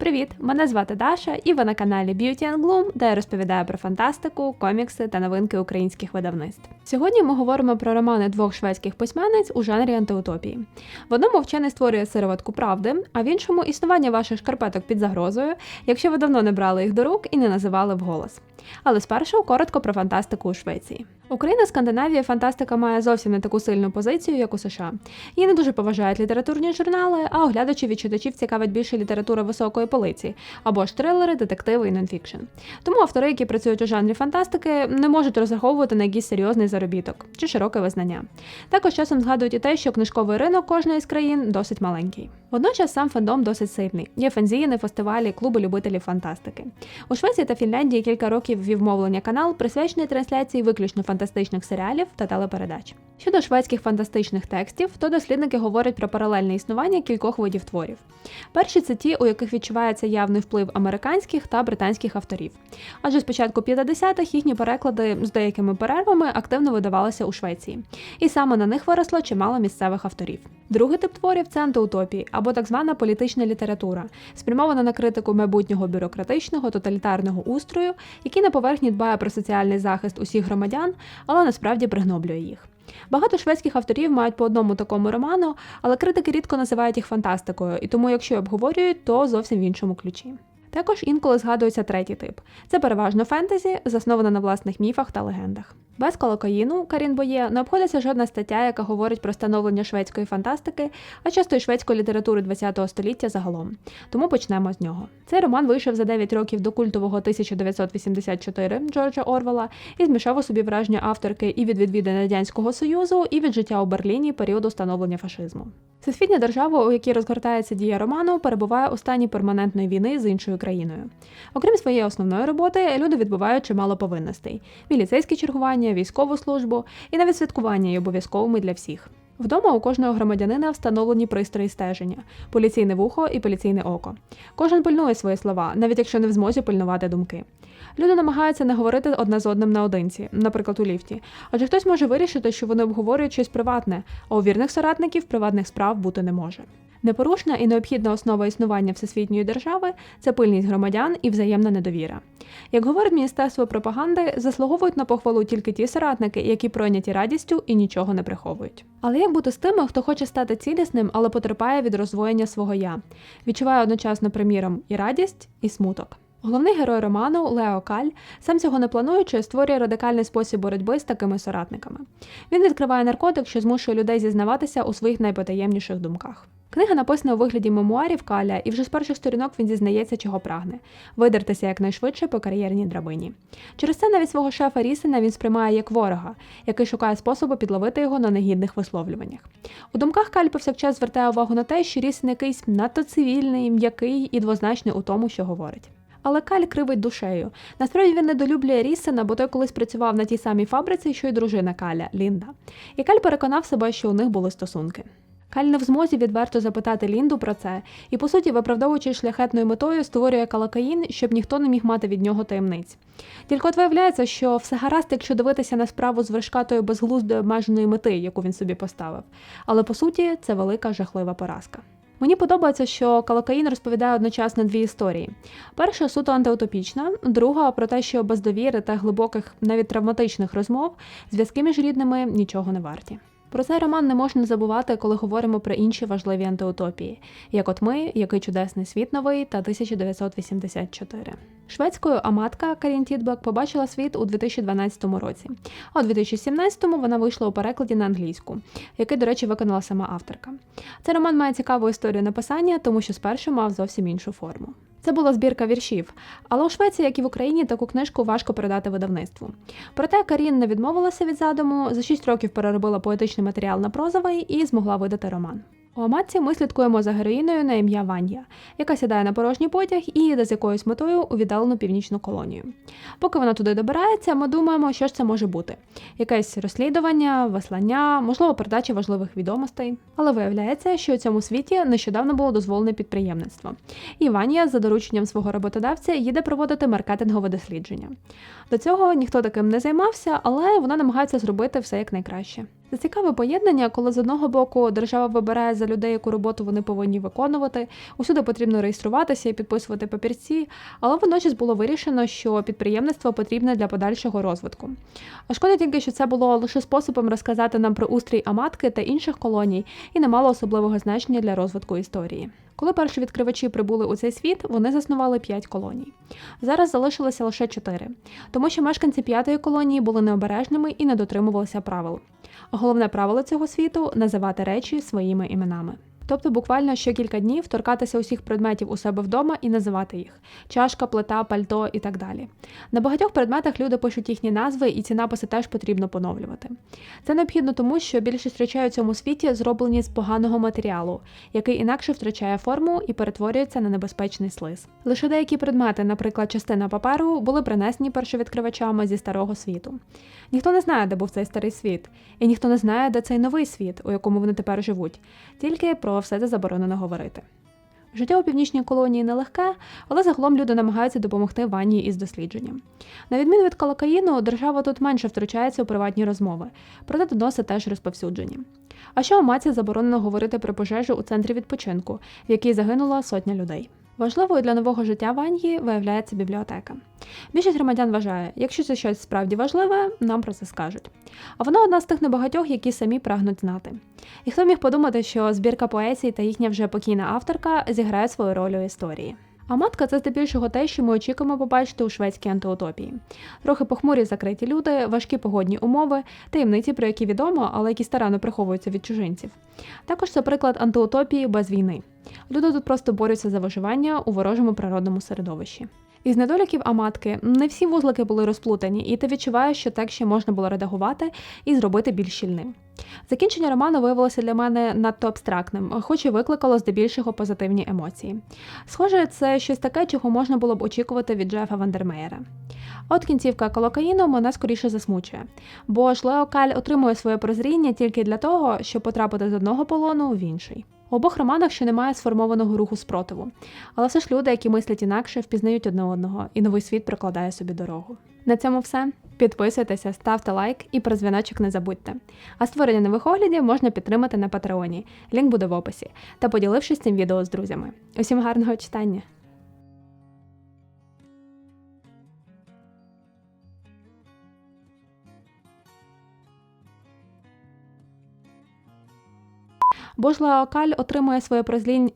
Привіт! Мене звати Даша, і ви на каналі Beauty and Gloom, де я розповідаю про фантастику, комікси та новинки українських видавництв. Сьогодні ми говоримо про романи двох шведських письменниць у жанрі антиутопії. В одному вчений створює сироватку правди, а в іншому існування ваших шкарпеток під загрозою, якщо ви давно не брали їх до рук і не називали вголос. Але спершу коротко про фантастику у Швеції. Україна, Скандинавія, фантастика має зовсім не таку сильну позицію, як у США. Її не дуже поважають літературні журнали, а оглядачів і читачів цікавить більше література високої полиці або ж трилери, детективи і нонфікшн. Тому автори, які працюють у жанрі фантастики, не можуть розраховувати на якийсь серйозний заробіток чи широке визнання. Також часом згадують і те, що книжковий ринок кожної з країн досить маленький. Водночас сам фандом досить сильний. Є фанзіни, фестивалі, клуби любителів фантастики. У Швеції та Фінляндії кілька років вів мовлення канал, присвячений трансляції виключно фантастичних серіалів та телепередач. Щодо шведських фантастичних текстів, то дослідники говорять про паралельне існування кількох видів творів. Перші це ті, у яких відчувається явний вплив американських та британських авторів. Адже з початку 50-х їхні переклади з деякими перервами активно видавалися у Швеції, і саме на них виросло чимало місцевих авторів. Другий тип творів це антиутопії або так звана політична література, спрямована на критику майбутнього бюрократичного тоталітарного устрою, який на поверхні дбає про соціальний захист усіх громадян, але насправді пригноблює їх. Багато шведських авторів мають по одному такому роману, але критики рідко називають їх фантастикою, і тому, якщо обговорюють, то зовсім в іншому ключі. Також інколи згадується третій тип: це переважно фентезі, засноване на власних міфах та легендах. Без колокаїну Карін Боє не обходиться жодна стаття, яка говорить про становлення шведської фантастики, а часто й шведської літератури ХХ століття загалом. Тому почнемо з нього. Цей роман вийшов за 9 років до культового 1984 Джорджа Орвела і змішав у собі враження авторки і від відвідин Радянського Союзу, і від життя у Берліні періоду становлення фашизму. Всесвітня держава, у якій розгортається дія роману, перебуває у стані перманентної війни з іншою країною. Окрім своєї основної роботи, люди відбувають чимало повинностей: міліцейські чергування, військову службу і навіть святкування є обов'язковими для всіх. Вдома у кожного громадянина встановлені пристрої стеження, поліційне вухо і поліційне око. Кожен пильнує свої слова, навіть якщо не в змозі пильнувати думки. Люди намагаються не говорити одне з одним наодинці, наприклад, у ліфті, адже хтось може вирішити, що вони обговорюють щось приватне, а у вірних соратників приватних справ бути не може. Непорушна і необхідна основа існування всесвітньої держави це пильність громадян і взаємна недовіра. Як говорить Міністерство пропаганди, заслуговують на похвалу тільки ті соратники, які пройняті радістю і нічого не приховують. Але як бути з тими, хто хоче стати цілісним, але потерпає від роздвоєння свого я, відчуває одночасно, приміром, і радість, і смуток. Головний герой роману Лео Каль, сам цього не плануючи, створює радикальний спосіб боротьби з такими соратниками. Він відкриває наркотик, що змушує людей зізнаватися у своїх найпотаємніших думках. Книга написана у вигляді мемуарів Каля, і вже з перших сторінок він зізнається, чого прагне видертися якнайшвидше по кар'єрній драбині. Через це навіть свого шефа Рісена він сприймає як ворога, який шукає способу підловити його на негідних висловлюваннях. У думках Каль повсякчас звертає увагу на те, що Рісен якийсь надто цивільний, м'який і двозначний у тому, що говорить. Але Каль кривить душею. Насправді він недолюблює Рісена, бо той колись працював на тій самій фабриці, що й дружина Каля Лінда. І Каль переконав себе, що у них були стосунки. Каль не в змозі відверто запитати Лінду про це, і, по суті, виправдовуючи шляхетною метою, створює калакаїн, щоб ніхто не міг мати від нього таємниць. Тільки от виявляється, що все гаразд, якщо дивитися на справу з вершкатою безглуздої обмеженої мети, яку він собі поставив. Але по суті, це велика жахлива поразка. Мені подобається, що Калокаїн розповідає одночасно дві історії: перша суто антиутопічна, друга про те, що без довіри та глибоких, навіть травматичних розмов зв'язки між рідними нічого не варті. Про цей роман не можна забувати, коли говоримо про інші важливі антиутопії, як от ми, який чудесний світ новий та 1984. Шведською аматка Карін Тітбек побачила світ у 2012 році, а у 2017-му вона вийшла у перекладі на англійську, який, до речі, виконала сама авторка. Цей роман має цікаву історію написання, тому що спершу мав зовсім іншу форму. Це була збірка віршів, але у Швеції, як і в Україні, таку книжку важко передати видавництву. Проте Карін не відмовилася від задуму, за 6 років переробила поетичний матеріал на прозовий і змогла видати роман. У Аматці ми слідкуємо за героїною на ім'я Ван'я, яка сідає на порожній потяг і їде з якоюсь метою у віддалену північну колонію. Поки вона туди добирається, ми думаємо, що ж це може бути: якесь розслідування, веслання, можливо, передача важливих відомостей. Але виявляється, що у цьому світі нещодавно було дозволене підприємництво. І Ван'я, за дорученням свого роботодавця, їде проводити маркетингове дослідження. До цього ніхто таким не займався, але вона намагається зробити все як найкраще. Це цікаве поєднання, коли з одного боку держава вибирає за людей, яку роботу вони повинні виконувати, усюди потрібно реєструватися і підписувати папірці, але водночас було вирішено, що підприємництво потрібне для подальшого розвитку. А шкода тільки, що це було лише способом розказати нам про устрій Аматки та інших колоній і не мало особливого значення для розвитку історії. Коли перші відкривачі прибули у цей світ, вони заснували п'ять колоній. Зараз залишилося лише чотири, тому що мешканці п'ятої колонії були необережними і не дотримувалися правил. Головне правило цього світу називати речі своїми іменами. Тобто буквально що кілька днів торкатися усіх предметів у себе вдома і називати їх: чашка, плита, пальто і так далі. На багатьох предметах люди пишуть їхні назви, і ці написи теж потрібно поновлювати. Це необхідно тому, що більшість речей у цьому світі зроблені з поганого матеріалу, який інакше втрачає форму і перетворюється на небезпечний слиз. Лише деякі предмети, наприклад, частина паперу, були принесені першовідкривачами зі старого світу. Ніхто не знає, де був цей старий світ, і ніхто не знає, де цей новий світ, у якому вони тепер живуть. Тільки про все це заборонено говорити. Життя у північній колонії нелегке, але загалом люди намагаються допомогти Ванні із дослідженням. На відміну від колокаїну, держава тут менше втручається у приватні розмови, проте доноси теж розповсюджені. А ще у маці заборонено говорити про пожежу у центрі відпочинку, в якій загинула сотня людей. Важливою для нового життя Ваньї виявляється бібліотека. Більшість громадян вважає, якщо це щось справді важливе, нам про це скажуть. А вона одна з тих небагатьох, які самі прагнуть знати. І хто міг подумати, що збірка поезії та їхня вже покійна авторка зіграють свою роль у історії. А матка це здебільшого те, що ми очікуємо побачити у шведській антиутопії. Трохи похмурі закриті люди, важкі погодні умови, таємниці, про які відомо, але які старанно приховуються від чужинців. Також це приклад антиутопії без війни. Люди тут просто борються за виживання у ворожому природному середовищі. Із недоліків Аматки не всі вузлики були розплутані, і ти відчуваєш, що текст ще можна було редагувати і зробити більш щільним. Закінчення роману виявилося для мене надто абстрактним, хоч і викликало здебільшого позитивні емоції. Схоже, це щось таке, чого можна було б очікувати від Джефа Вандермеєра. От кінцівка колокаїну мене скоріше засмучує, бо ж Лео Каль отримує своє прозріння тільки для того, щоб потрапити з одного полону в інший. У обох романах ще немає сформованого руху спротиву, але все ж люди, які мислять інакше, впізнають одне одного, і новий світ прокладає собі дорогу. На цьому все. Підписуйтеся, ставте лайк і про дзвіночок не забудьте. А створення нових оглядів можна підтримати на Патреоні. Лінк буде в описі. Та поділившись цим відео з друзями. Усім гарного читання! Бо каль отримує своє прозріння